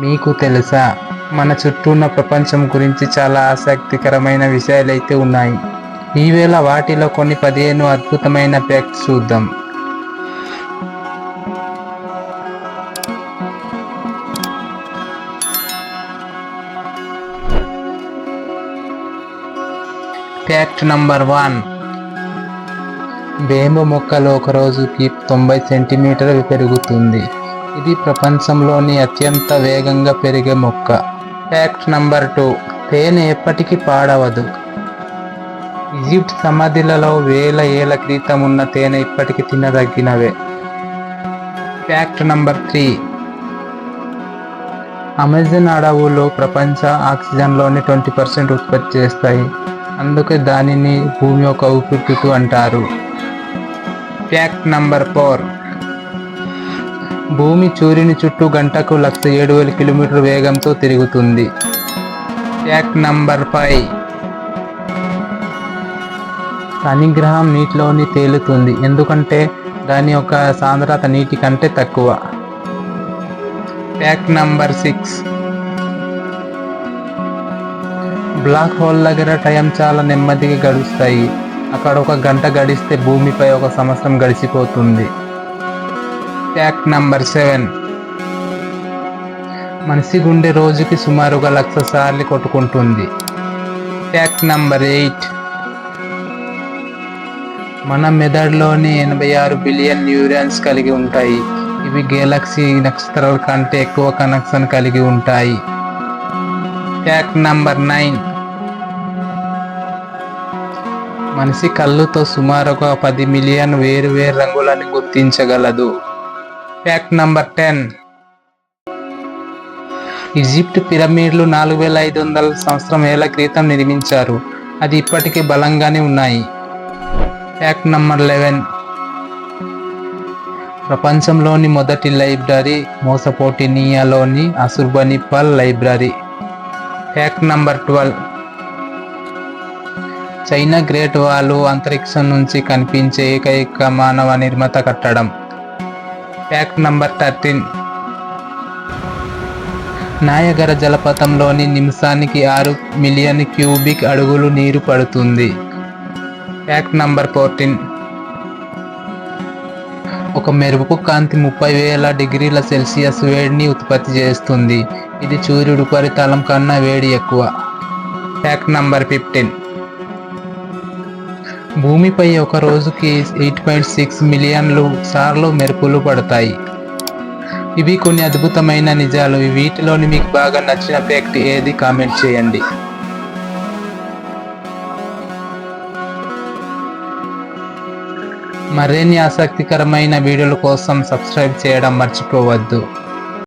మీకు తెలుసా? మన చుట్టూ ఉన్న ప్రపంచం గురించి చాలా ఆసక్తికరమైన విషయాలైతే ఉన్నాయి. ఈవేళ వాటిలో కొన్ని పదిహేను అద్భుతమైన ఫ్యాక్ట్స్ చూద్దాం. Fact number one. వేంబు మొక్కలు ఒక రోజుకి తొంభై సెంటీమీటర్లు పెరుగుతుంది. ఇది ప్రపంచంలోని అత్యంత వేగంగా పెరిగే మొక్క. ఫ్యాక్ట్ నంబర్ టూ తేనె ఎప్పటికీ పాడవదు. ఈజిప్ట్ సమాధులలో వేల ఏళ్ళ క్రితం ఉన్న తేనె ఇప్పటికీ తినదగినవే. ఫ్యాక్ట్ నంబర్ త్రీ అమెజాన్ అడవులు ప్రపంచ ఆక్సిజన్లోని ట్వంటీ పర్సెంట్ ఉత్పత్తి చేస్తాయి. అందుకే దానిని భూమి యొక్క ఊపిరితిత్తు అంటారు. ఫ్యాక్ట్ నంబర్ ఫోర్ భూమి సూర్యుని చుట్టూ గంటకు లక్ష ఏడు వేల కిలోమీటర్ వేగంతో తిరుగుతుంది. Fact number five. శనిగ్రహం నీటిలోని తేలుతుంది. ఎందుకంటే దాని యొక్క సాంద్రత నీటి కంటే తక్కువ. Fact number six. Black hole దగ్గర టైం చాలా నెమ్మదిగా గడుస్తాయి. అక్కడ ఒక గంట గడిస్తే భూమిపై ఒక సంవత్సరం గడిచిపోతుంది. ఫ్యాక్ట్ నంబర్ సెవెన్ మనిషి గుండె రోజుకి సుమారుగా లక్ష సార్లు కొట్టుకుంటుంది. ఫ్యాక్ట్ నంబర్ ఎయిట్ మన మెదడులోని ఎనభై ఆరు బిలియన్ న్యూరాన్స్ కలిగి ఉంటాయి. ఇవి గెలాక్సీ నక్షత్రాల కంటే ఎక్కువ కనెక్షన్ కలిగి ఉంటాయి. ఫ్యాక్ట్ నంబర్ నైన్ మనిషి కళ్ళుతో సుమారుగా పది మిలియన్ వేరు వేరు రంగులను గుర్తించగలదు. ఫ్యాక్ట్ నంబర్ టెన్ ఈజిప్ట్ పిరమిడ్లు నాలుగు వేల ఐదు వందల సంవత్సరం ఏళ్ళ క్రితం నిర్మించారు. అది ఇప్పటికీ బలంగానే ఉన్నాయి. ఫ్యాక్ట్ నంబర్ లెవెన్ ప్రపంచంలోని మొదటి library మోసపోటినియాలోని Ashurbanipal library. Fact number twelve China great wall అంతరిక్షం నుంచి కనిపించే ఏకైక మానవ నిర్మిత కట్టడం. ఫ్యాక్ట్ నంబర్ థర్టీన్ నాయగర జలపాతంలోని నిమిషానికి ఆరు మిలియన్ క్యూబిక్ అడుగులు నీరు పడుతుంది. ఫ్యాక్ట్ నంబర్ ఫోర్టీన్ ఒక మెరుపు కాంతి ముప్పై వేల డిగ్రీల సెల్సియస్ వేడిని ఉత్పత్తి చేస్తుంది. ఇది సూర్యుడు ఉపరితలం కన్నా వేడి ఎక్కువ. ఫ్యాక్ట్ నంబర్ ఫిఫ్టీన్ భూమిపై ఒక రోజుకి ఎయిట్ పాయింట్ సిక్స్ మిలియన్లు సార్లు మెరుపులు పడతాయి. ఇవి కొన్ని అద్భుతమైన నిజాలు. వీటిలోని మీకు బాగా నచ్చిన ఫ్యాక్ట్ ఏది? కామెంట్ చేయండి. మరిన్ని ఆసక్తికరమైన వీడియోల కోసం సబ్స్క్రైబ్ చేయడం మర్చిపోవద్దు.